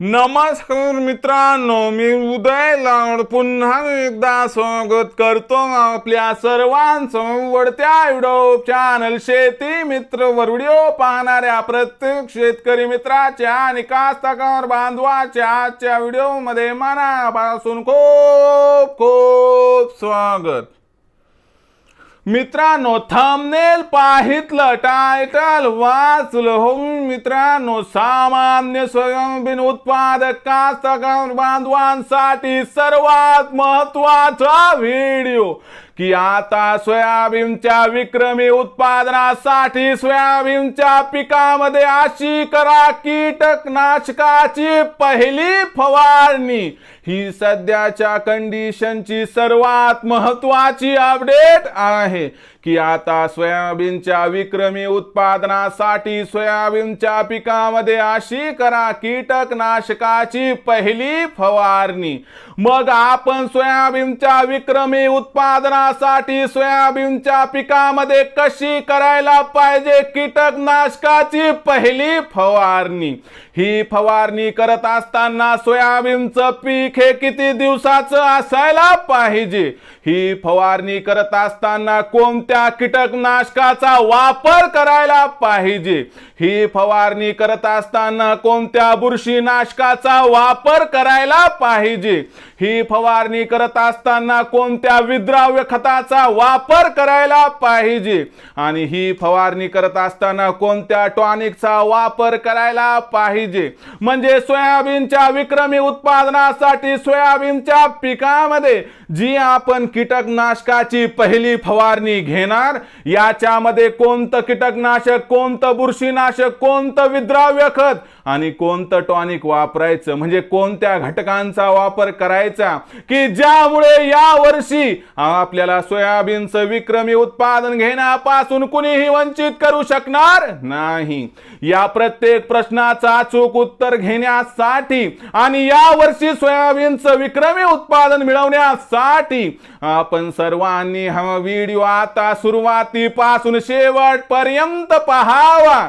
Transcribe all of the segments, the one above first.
नमस्कार मित्रांनो मी उदय लावड पुन्हा एकदा स्वागत करतो आपल्या सर्वांचं वडत्या व्हिडिओ चॅनल शेती मित्र व्हिडिओ पाहणाऱ्या प्रत्येक शेतकरी मित्राच्या आणि कास्तकार बांधवाच्या आजच्या व्हिडिओमध्ये मनापासून खूप खूप स्वागत. मित्रांनो थंबनेल पाहितलं टायटल वाचलं हो मित्रांनो सामान्य स्वयंबीन उत्पादक कास्तकार बांधवांसाठी सर्वात महत्त्वाचा व्हिडिओ की आता सोयाबीनच्या विक्रमी उत्पादनासाठी सोयाबीनच्या पिकामध्ये अशी करा कीटकनाशकाची पहिली फवारणी. ही सध्याच्या कंडिशनची सर्वात महत्वाची अपडेट आहे. की आता सोयाबीनच्या विक्रमी उत्पादनासाठी सोयाबीनच्या पिकामध्ये अशी करा कीटकनाशकाची पहिली फवारणी. मग आपण सोयाबीनच्या विक्रमी उत्पादनासाठी सोयाबीनच्या पिकामध्ये कशी करायला पाहिजे कीटकनाशकाची पहिली फवारणी? ही फवारणी करत असताना सोयाबीनचं पीक हे किती दिवसाचं असायला पाहिजे? ही फवारणी करत असताना कोणत्या कीटकनाशकाचा वापर करायला पाहिजे. ही फवारणी करत असताना कोणत्या बुरशीनाशकाचा वापर करायला पाहिजे? ही फवारणी करत असताना कोणत्या विद्राव्य खताचा वापर करायला पाहिजे? आणि ही फवारणी करत असताना कोणत्या टॉनिकचा वापर करायला पाहिजे? म्हणजे सोयाबीनच्या विक्रमी उत्पादनासाठी सोयाबीनच्या पिकामध्ये जी आपण कीटकनाशकाची पहिली फवारणी घेणार याच्यामध्ये कोणतं कीटकनाशक कोणतं बुरशीनाशक कोणतं विद्राव्य खत? आणि कोणतं टॉनिक वापरायचं? म्हणजे कोणत्या घटकांचा वापर करायचा? की ज्यामुळे या वर्षी आपल्याला सोयाबीनचं विक्रमी उत्पादन घेण्यापासून कुणीही वंचित करू शकणार नाही. या प्रत्येक प्रश्नाचा अचूक उत्तर घेण्यासाठी आणि या वर्षी सोयाबीनचं विक्रमी उत्पादन मिळवण्यासाठी आपण सर्वांनी हा व्हिडिओ आता सुरुवातीपासून शेवटपर्यंत पहावा.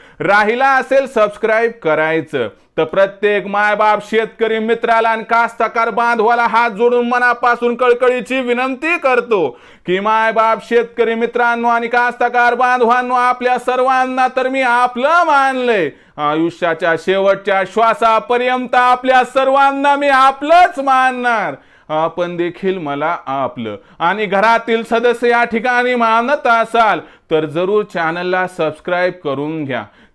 राहिला असेल सबस्क्राईब करायचं. तर प्रत्येक मायबाप शेतकरी मित्राला आणि कास्तकार बांधवाला हात जोडून मनापासून कळकळीची विनंती करतो की मायबाप शेतकरी मित्रांनो आणि कास्तकार बांधवांनो आपल्या सर्वांना तर मी आपलं मानलंय. आयुष्याच्या शेवटच्या श्वासापर्यंत आपल्या सर्वांना मी आपलंच मानणार. आपण देखील मला आपलं. आणि घरातील सदस्य या ठिकाणी मानत असाल तर जरूर चॅनलला सबस्क्राईब करून घ्या.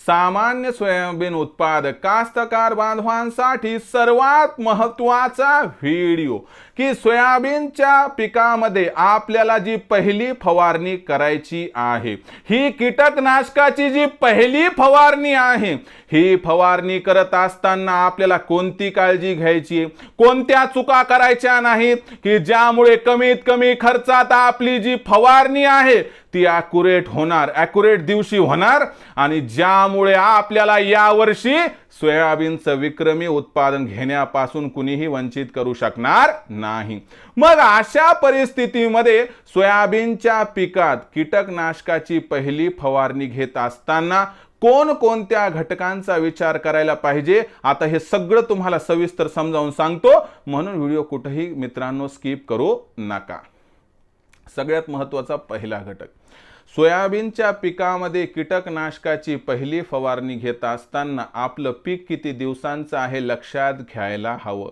सामान्य सोयाबीन उत्पादक कास्तकार बांधवांसाठी सर्वात महत्त्वाचा व्हिडिओ की सोयाबीनच्या पिकामध्ये आपल्याला जी पहिली फवारणी करायची आहे ही कीटकनाशकाची जी पहिली फवारणी आहे ही फवारणी करत असताना आपल्याला कोणती काळजी घ्यायची? कोणत्या चुका करायच्या नाहीत? की ज्यामुळे कमीत कमी खर्चात आपली जी फवारणी आहे ती अॅक्युरेट होणार अॅक्युरेट दिवशी होणार आणि ज्या त्यामुळे आपल्याला यावर्षी सोयाबीनचं विक्रमी उत्पादन घेण्यापासून कुणीही वंचित करू शकणार नाही. मग अशा परिस्थितीमध्ये सोयाबीनच्या पिकात कीटकनाशकाची पहिली फवारणी घेत असताना कोणकोणत्या घटकांचा विचार करायला पाहिजे? आता हे सगळं तुम्हाला सविस्तर समजावून सांगतो. म्हणून व्हिडिओ कुठेही मित्रांनो स्किप करू नका. सगळ्यात महत्त्वाचा पहिला घटक. सोयाबीनच्या पिकामध्ये कीटकनाशकाची पहिली फवारणी घेत असताना आपलं पीक किती दिवसांचं आहे लक्षात घ्यायला हवं.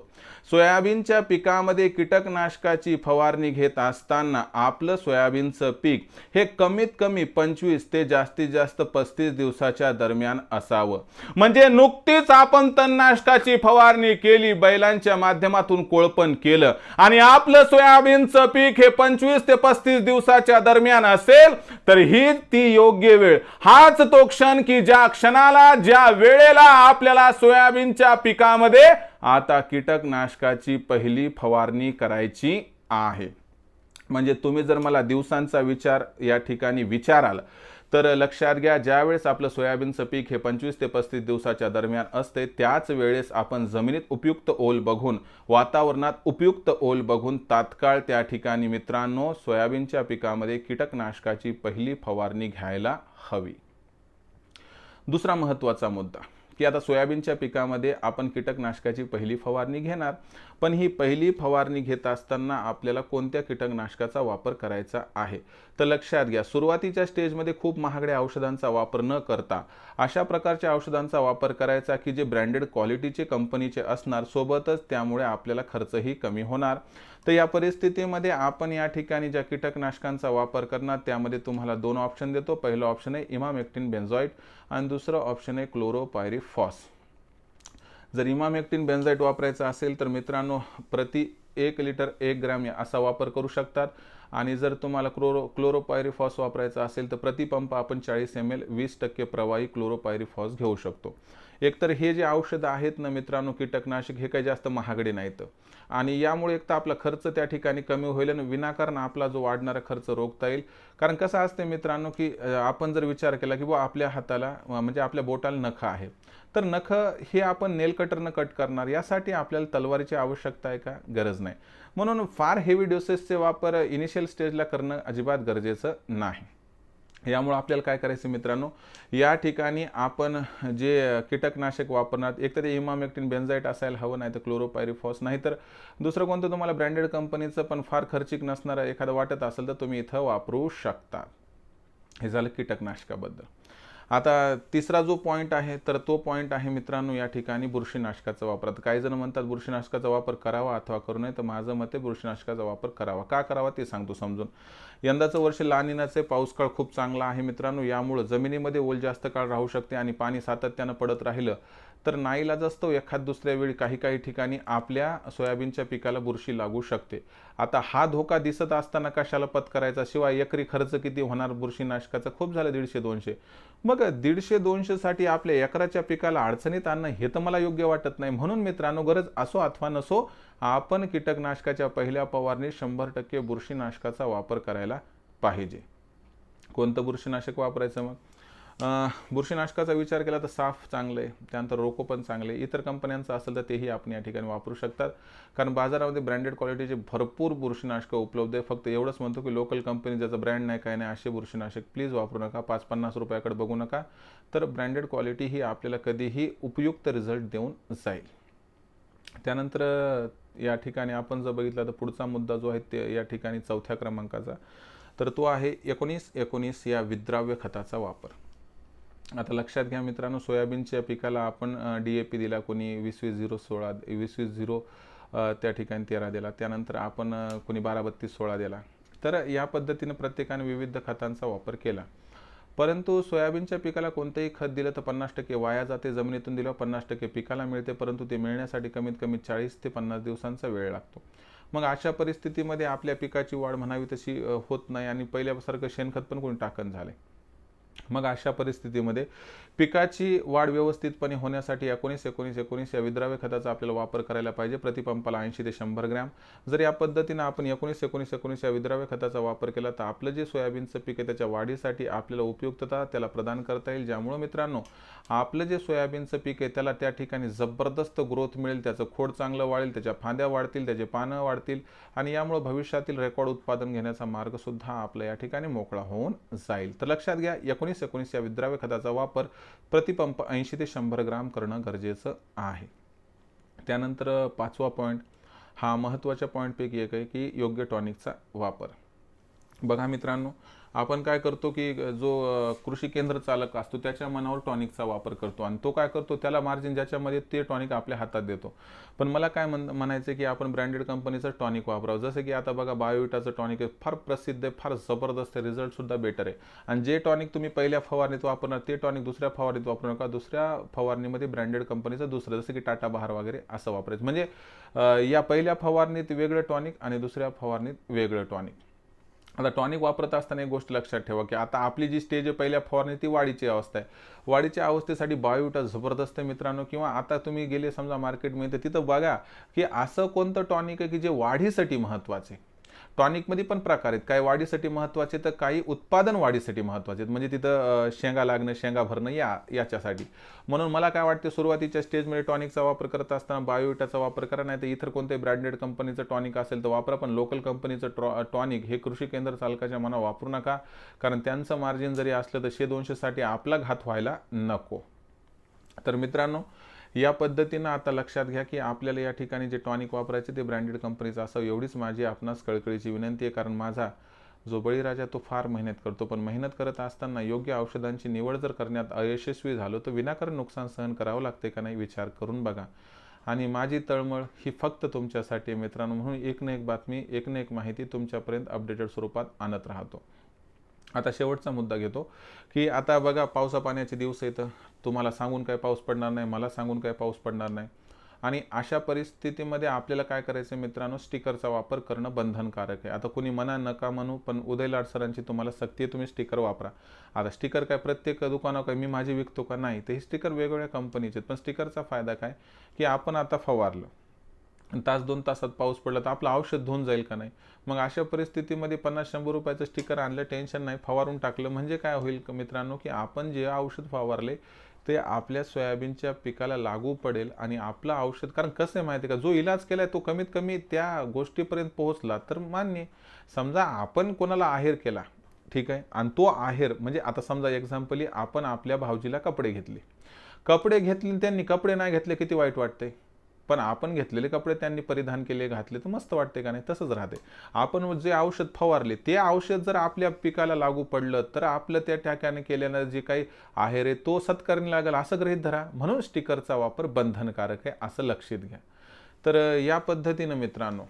सोयाबीनच्या पिकामध्ये कीटकनाशकाची फवारणी घेत असताना आपलं सोयाबीनचं पीक हे कमीत कमी पंचवीस ते जास्तीत जास्त पस्तीस दिवसाच्या दरम्यान असावं. म्हणजे नुकतीच आपण तणनाशकाची फवारणी केली बैलांच्या माध्यमातून कोळपण केलं आणि आपलं सोयाबीनचं पीक हे पंचवीस ते पस्तीस दिवसाच्या दरम्यान असेल तर ही ती योग्य वेळ. हाच तो क्षण की ज्या क्षणाला ज्या वेळेला आपल्याला सोयाबीनच्या पिकामध्ये आता कीटकनाशकाची पहिली फवारणी करायची आहे. म्हणजे तुम्ही जर मला दिवसांचा विचार या ठिकाणी विचाराल तर लक्षात घ्या ज्यावेळेस आपलं सोयाबीनचं पीक हे पंचवीस ते पस्तीस दिवसाच्या दरम्यान असते त्याच वेळेस आपण जमिनीत उपयुक्त ओल बघून वातावरणात उपयुक्त ओल बघून तात्काळ त्या ठिकाणी मित्रांनो सोयाबीनच्या पिकामध्ये कीटकनाशकाची पहिली फवारणी घ्यायला हवी. दुसरा महत्त्वाचा मुद्दा. की आता सोयाबीनच्या पिकामध्ये आपण कीटकनाशकाची पहिली फवारणी घेणार. पण ही पहिली फवारणी घेत असताना आपल्याला कोणत्या कीटकनाशकाचा वापर करायचा आहे? तर लक्षात घ्या सुरुवातीच्या स्टेजमध्ये खूप महागड्या औषधांचा वापर न करता अशा प्रकारच्या औषधांचा वापर करायचा की जे ब्रँडेड क्वालिटीचे कंपनीचे असणार सोबतच त्यामुळे आपल्याला खर्चही कमी होणार. तर या परिस्थितीमध्ये आपण या ठिकाणी ज्या कीटकनाशकांचा वापर करणार त्यामध्ये तुम्हाला दोन ऑप्शन देतो. पहिलं ऑप्शन आहे इमामेक्टिन बेन्झॉइट आणि दुसरं ऑप्शन आहे क्लोरोपायरिफॉस. जर इमामेक्टिन बेन्झाईट वापरायचा असेल तर मित्रांनो प्रति एक लिटर एक ग्रॅम या असा वापर करू शकतात. आणि जर तुम्हाला क्लोरो क्लोरोपायरीफॉस वापरायचा असेल तर प्रतिपंप आपण चाळीस एम एल वीस टक्के प्रवाही क्लोरोपायरीफॉस घेऊ शकतो. एकतर हे जे औषधं आहेत ना मित्रांनो कीटकनाशक हे काही जास्त महागडे नाहीत. आणि यामुळे एक तर आपला खर्च त्या ठिकाणी कमी होईल आणि विनाकारण आपला जो वाढणारा खर्च रोखता येईल. कारण कसं असते मित्रांनो की आपण जर विचार केला की बुवा आपल्या हाताला म्हणजे आपल्या बोटाला नख आहे तर नख हे आपण नेल कटरनं कट करणार यासाठी आपल्याला तलवारीची आवश्यकता आहे का? गरज नाही. म्हणून फार हेवी डोसेसचे वापर इनिशियल स्टेजला करणं अजिबात गरजेचं नाही. यामुळे आपल्याला काय करायचं मित्रांनो? या ठिकाणी आपण जे कीटकनाशक वापरणार एकतर इमामेक्टिन बेन्झाईट असायला हवं नाही तर क्लोरोपायरिफॉस नाही तर दुसरं कोणतं तुम्हाला ब्रँडेड कंपनीचं पण फार खर्चिक नसणारं एखादं वाटत असेल तर तुम्ही इथं वापरू शकता. हे झालं कीटकनाशकाबद्दल. आता तिसरा जो पॉईंट आहे तर तो पॉईंट आहे मित्रांनो या ठिकाणी बुरशीनाशकाचा वापर. आता काही जण म्हणतात बुरशीनाशकाचा वापर करावा अथवा करू नये तर माझं मते बुरशीनाशकाचा वापर करावा. का करावा ते सांगतो समजून. यंदाचं वर्ष लानिनाचे पाऊस काळ खूप चांगला आहे मित्रांनो. यामुळं जमिनीमध्ये ओल जास्त काळ राहू शकते आणि पाणी सातत्यानं पडत राहिलं. तर नाईलाज असतो एखाद दुसऱ्या वेळी काही काही ठिकाणी आपल्या सोयाबीनच्या पिकाला बुरशी लागू शकते. आता हा धोका दिसत असताना कशाला पत्करायचा शिवाय एकरी खर्च किती होणार? बुरशीनाशकाचा खूप झालं दीडशे दोनशे. मग दीडशे दोनशेसाठी आपल्या एकराच्या पिकाला अडचणीत आणणं हे तर मला योग्य वाटत नाही. म्हणून मित्रांनो गरज असो अथवा नसो आपण कीटकनाशकाच्या पहिल्या फवारणीत शंभर टक्के बुरशीनाशकाचा वापर करायला पाहिजे. कोणतं बुरशीनाशक वापरायचं मग? बुरशीनाशकाचा विचार केला तर साफ चांगलं आहे त्यानंतर रोको पण चांगले इतर कंपन्यांचं असेल तर तेही आपण या ठिकाणी वापरू शकतात. कारण बाजारामध्ये ब्रँडेड क्वालिटीचे भरपूर बुरशीनाशकं उपलब्ध आहे. फक्त एवढंच म्हणतो की लोकल कंपनी ज्याचं ब्रँड नाही काय नाही असे बुरशीनाशक प्लीज वापरू नका. पाच पन्नास रुपयाकडे बघू नका. तर ब्रँडेड क्वालिटी ही आपल्याला कधीही उपयुक्त रिझल्ट देऊन जाईल. त्यानंतर या ठिकाणी आपण जर बघितला तर पुढचा मुद्दा जो आहे ते या ठिकाणी चौथ्या क्रमांकाचा. तर तो आहे एकोणीस एकोणीस या विद्राव्य खताचा वापर. आता लक्षात घ्या मित्रांनो सोयाबीनच्या पिकाला आपण डी ए पी दिला कोणी वीस वीस झिरो सोळा वीस वीस झिरो त्या ठिकाणी तेरा दिला. त्यानंतर आपण कोणी बारा बत्तीस सोळा दिला. तर या पद्धतीनं प्रत्येकाने विविध खतांचा वापर केला. परंतु सोयाबीनच्या पिकाला कोणतंही खत दिलं तर पन्नास टक्के वाया जाते. जमिनीतून दिलं पन्नास टक्के पिकाला मिळते परंतु ते मिळण्यासाठी कमीत कमी चाळीस ते पन्नास दिवसांचा वेळ लागतो. मग अशा परिस्थितीमध्ये आपल्या पिकाची वाढ म्हणावी तशी होत नाही आणि पहिल्यासारखं शेणखत पण कोणी टाकण झाले मग अशा परिस्थितीमध्ये पिकाची वाढ व्यवस्थितपणे होण्यासाठी एकोणीस एकोणीस एकोणीस या विद्राव्य खताचा आपल्याला वापर करायला पाहिजे. प्रतिपंपाला ऐंशी ते शंभर ग्रॅम. जर या पद्धतीनं आपण एकोणीस एकोणीस एकोणीस या विद्राव्य खताचा वापर केला तर आपलं जे सोयाबीनचं पीक आहे त्याच्या वाढीसाठी आपल्याला उपयुक्तता त्याला प्रदान करता येईल. ज्यामुळं मित्रांनो आपलं जे सोयाबीनचं पीक आहे त्याला त्या ठिकाणी जबरदस्त ग्रोथ मिळेल. त्याचं खोड चांगलं वाढेल त्याच्या फांद्या वाढतील त्याचे पानं वाढतील आणि यामुळे भविष्यातील रेकॉर्ड उत्पादन घेण्याचा मार्गसुद्धा आपला या ठिकाणी मोकळा होऊन जाईल. तर लक्षात घ्या एकोणीस एकोणीस या विद्राव्य खताचा वापर प्रतिपंप ऐंशी ते शंभर ग्राम करणं गरजेचं आहे. त्यानंतर पाचवा पॉईंट हा महत्त्वाच्या पॉईंटपैकी एक आहे की योग्य टॉनिकचा वापर. बघा मित्रांनो आपण काय करतो की जो कृषी केंद्र चालक असतो त्याच्या मनावर टॉनिकचा वापर करतो आणि तो काय करतो त्याला मार्जिन ज्याच्यामध्ये ते टॉनिक आपल्या हातात देतो. पण मला काय म्हण म्हणायचं की आपण ब्रँडेड कंपनीचं टॉनिक वापरावं. जसं की आता बघा बायोविटाचं टॉनिक आहे फार प्रसिद्ध आहे फार जबरदस्त आहे रिझल्टसुद्धा बेटर आहे. आणि जे टॉनिक तुम्ही पहिल्या फवारणीत वापरणार ते टॉनिक दुसऱ्या फवारणीत वापरू नका. दुसऱ्या फवारणीमध्ये ब्रँडेड कंपनीचं दुसरं जसं की टाटा बहार वगैरे असं वापरायचं. म्हणजे या पहिल्या फवारणीत वेगळं टॉनिक आणि दुसऱ्या फवारणीत वेगळं टॉनिक. आता टॉनिक वापरत असताना एक गोष्ट लक्षात ठेवा की आता आपली जी स्टेज आहे पहिल्या फवारणी ती वाढीची अवस्था आहे. वाढीच्या अवस्थेसाठी बायोटा जबरदस्त आहे मित्रांनो. किंवा आता तुम्ही गेले समजा मार्केटमध्ये तर तिथं बघा की असं कोणतं टॉनिक आहे की जे वाढीसाठी महत्त्वाचे टॉनिकमध्ये पण प्रकार आहेत. काही वाढीसाठी महत्त्वाचे तर काही उत्पादन वाढीसाठी महत्त्वाचे आहेत. म्हणजे तिथं शेंगा लागणं शेंगा भरणं या याच्यासाठी. म्हणून मला काय वाटते सुरुवातीच्या स्टेजमध्ये टॉनिकचा वापर करत असताना बायोविटाचा वापर करा नाही तर इतर कोणत्याही ब्रँडेड कंपनीचं टॉनिक असेल तर वापरा पण लोकल कंपनीचं ट्रॉ टॉनिक हे कृषी केंद्र चालकाच्या मना वापरू नका. कारण त्यांचं मार्जिन जरी असलं तर शे दोनशेसाठी आपला घात व्हायला नको. तर मित्रांनो या पद्धतीनं आता लक्षात घ्या की आपल्याला या ठिकाणी जे टॉनिक वापरायचे ते ब्रँडेड कंपनीचं असावं एवढीच माझी आपणास कळकळीची विनंती आहे. कारण माझा जो बळीराजा तो फार मेहनत करतो. पण मेहनत करत असताना योग्य औषधांची निवड जर करण्यात अयशस्वी झालो तर विनाकारण नुकसान सहन करावं लागते का नाही विचार करून बघा. आणि माझी तळमळ ही फक्त तुमच्यासाठी मित्रांनो. म्हणून एक ना एक बातमी एक ना एक माहिती तुमच्यापर्यंत अपडेटेड स्वरूपात आणत राहतो. आता शेवटचा मुद्दा घेतो की आता बघा पावसा पाण्याचे दिवस येतं तुम्हाला सांगून काय पाऊस पडणार नाही मला सांगून काय पाऊस पडणार नाही. आणि अशा परिस्थितीमध्ये आपल्याला काय करायचं आहे मित्रांनो? स्टिकरचा वापर करणं बंधनकारक आहे. आता कोणी मना नका म्हणू पण उदय लाड सरांची तुम्हाला सक्ती आहे तुम्ही स्टिकर वापरा. आता स्टिकर काय? प्रत्येक दुकानावर काय? मी माझी विकतो का? नाही. ते स्टिकर वेगवेगळ्या कंपनीचे आहेत. पण स्टिकरचा फायदा काय? की आपण आता फवारलं. तास दोन तासात पाऊस पडला तर आपलं औषध धुवून जाईल का नाही? मग अशा परिस्थितीमध्ये पन्नास शंभर रुपयाचं स्टिकर आणलं टेन्शन नाही फवारून टाकलं म्हणजे काय होईल का मित्रांनो? की आपण जे औषध फवारले ते आपल्या सोयाबीनच्या पिकाला लागू पडेल आणि आपलं औषध कारण कसं आहे माहिती आहे का? जो इलाज केला आहे तो कमीत कमी त्या गोष्टीपर्यंत पोहोचला तर मान्य. समजा आपण कोणाला आहेर केला ठीक आहे? आणि तो आहेर म्हणजे आता समजा एक्झाम्पली आपण आपल्या भावजीला कपडे घेतले. कपडे घेतले आणि त्यांनी कपडे नाही घेतले किती वाईट वाटते पण आपण घेतलेले कपडे त्यांनी परिधान केले घातले तर मस्त वाटते का नाही? तसंच राहते. आपण जे औषध फवारले ते औषध जर आपल्या पिकाला लागू पडलं तर आपलं त्या ठिकाणी केल्यानं जे काही आहे रे तो सत्कारणी लागेल असं गृहीत धरा. म्हणून स्टिकरचा वापर बंधनकारक आहे असं लक्षात घ्या. तर या पद्धतीनं मित्रांनो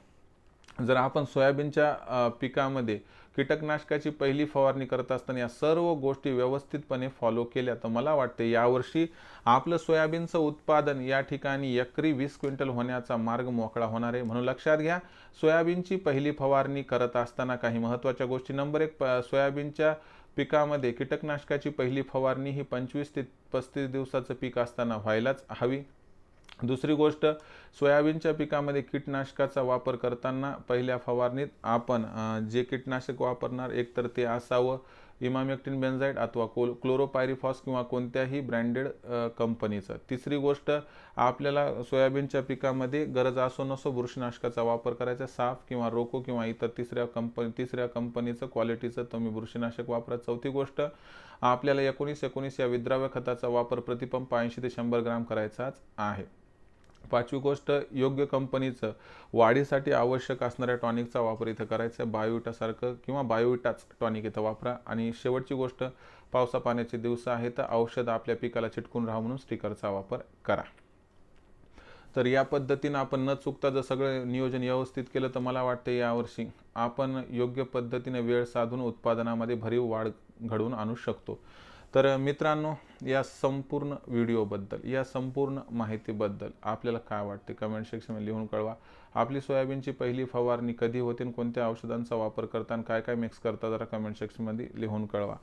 जर आपण सोयाबीनच्या पिकामध्ये कीटकनाशकाची पहिली फवारणी करत असताना या सर्व गोष्टी व्यवस्थितपणे फॉलो केल्या. तर मला वाटते यावर्षी आपलं सोयाबीनचं उत्पादन या ठिकाणी एकरी वीस क्विंटल होण्याचा मार्ग मोकळा होणार आहे. म्हणून लक्षात घ्या सोयाबीनची पहिली फवारणी करत असताना काही महत्त्वाच्या गोष्टी. नंबर एक प- सोयाबीनच्या पिकामध्ये कीटकनाशकाची पहिली फवारणी ही पंचवीस ते पस्तीस दिवसाचं पीक असताना व्हायलाच हवी. दुसरी गोष्ट सोयाबीनच्या पिकामध्ये कीटनाशकाचा वापर करताना पहिल्या फवारणीत आपण जे कीटनाशक वापरणार एकतर ते असावं इमामेक्टिन बेन्झाईट अथवा कोल क्लोरोपायरिफॉस किंवा कोणत्याही ब्रँडेड कंपनीचं. तिसरी गोष्ट आपल्याला सोयाबीनच्या पिकामध्ये गरज असो नसो बुरशीनाशकाचा वापर करायचा साफ किंवा रोको किंवा इतर तिसऱ्या कंपनी तिसऱ्या कंपनीचं क्वालिटीचं तुम्ही बुरशीनाशक वापरा. चौथी गोष्ट आपल्याला एकोणीस एकोणीस या विद्राव्य खताचा वापर प्रतिपंप ऐंशी ते शंभर ग्राम करायचाच आहे. पाचवी गोष्ट योग्य कंपनीचं वाढीसाठी आवश्यक असणाऱ्या टॉनिकचा वापर इथं करायचा आहे. बायोविटासारखं किंवा बायोविटाच टॉनिक इथं वापरा. आणि शेवटची गोष्ट पावसा पाण्याचे दिवस आहे तर औषध आपल्या पिकाला चिटकून राहा म्हणून स्टिकरचा वापर करा. तर या पद्धतीनं आपण न चुकता जर सगळं नियोजन व्यवस्थित केलं तर मला वाटतं यावर्षी आपण योग्य पद्धतीने वेळ साधून उत्पादनामध्ये भरीव वाढ घडवून आणू शकतो. तर मित्रांनो या संपूर्ण व्हिडिओबद्दल या संपूर्ण माहितीबद्दल आपल्याला काय वाटते? कमेंट सेक्शनमध्ये लिहून कळवा. आपली सोयाबीनची पहिली फवारणी कधी होते आणि कोणत्या औषधांचा वापर करता आणि काय काय मिक्स करता जरा कमेंट सेक्शनमध्ये लिहून कळवा.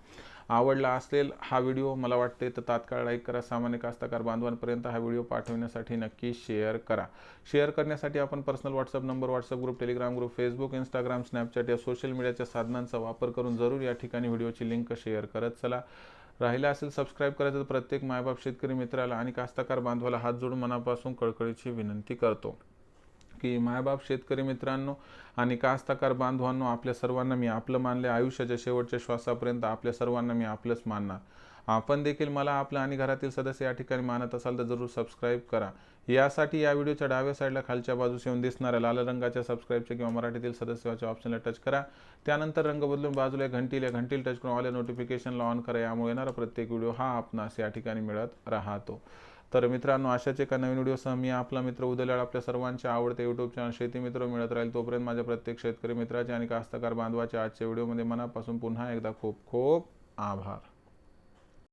आवडला असेल हा व्हिडिओ मला वाटते तर तात्काळ लाईक करा सामान्य कास्तकार बांधवांपर्यंत हा व्हिडिओ पाठवण्यासाठी नक्की शेअर करा. शेअर करण्यासाठी आपण personal WhatsApp number WhatsApp group Telegram group Facebook Instagram Snapchat या सोशल मीडियाच्या साधनांचा वापर करून जरूर या ठिकाणी व्हिडिओची लिंक शेअर करत चला. राहिला असेल सबस्क्राईब करायचं तर प्रत्येक मायबाप शेतकरी मित्राला आणि कास्तकार बांधवाला हात जोडून मनापासून कळकळीची विनंती करतो. की मायबाप शेतकरी मित्रांनो आणि कास्तकार बांधवांनो आपल्या सर्वांना मी आपलं मानले आयुष्याच्या शेवटच्या श्वासापर्यंत आपल्या सर्वांना मी आपलंच मानणार. आपण देखील मला आपलं आणि घरातील सदस्य या ठिकाणी मानत असाल तर जरूर सबस्क्राईब करा. यासाठी या व्हिडिओच्या डाव्या साईडला खालच्या बाजूस येऊन दिसणाऱ्या लाल रंगाच्या सबस्क्राईबच्या किंवा मराठीतील सदस्याच्या ऑप्शनला टच करा. त्यानंतर रंग बदलून बाजूला घंटील घंटीला घंटीला टच करून ऑल नोटिफिकेशनला ऑन करा. यामुळे येणारा प्रत्येक व्हिडिओ हा आपणास या ठिकाणी मिळत राहतो. तर मित्रांनो अशाच एका नवीन व्हिडिओसह मी आपला मित्र उदलाळ आपल्या सर्वांचे आवडते यूट्यूब चॅनल शेती मित्र मिळत राहील. तोपर्यंत माझ्या प्रत्येक शेतकरी मित्राचे आणि कास्तकार बांधवाच्या आजच्या व्हिडिओमध्ये मनापासून पुन्हा एकदा खूप खूप आभार.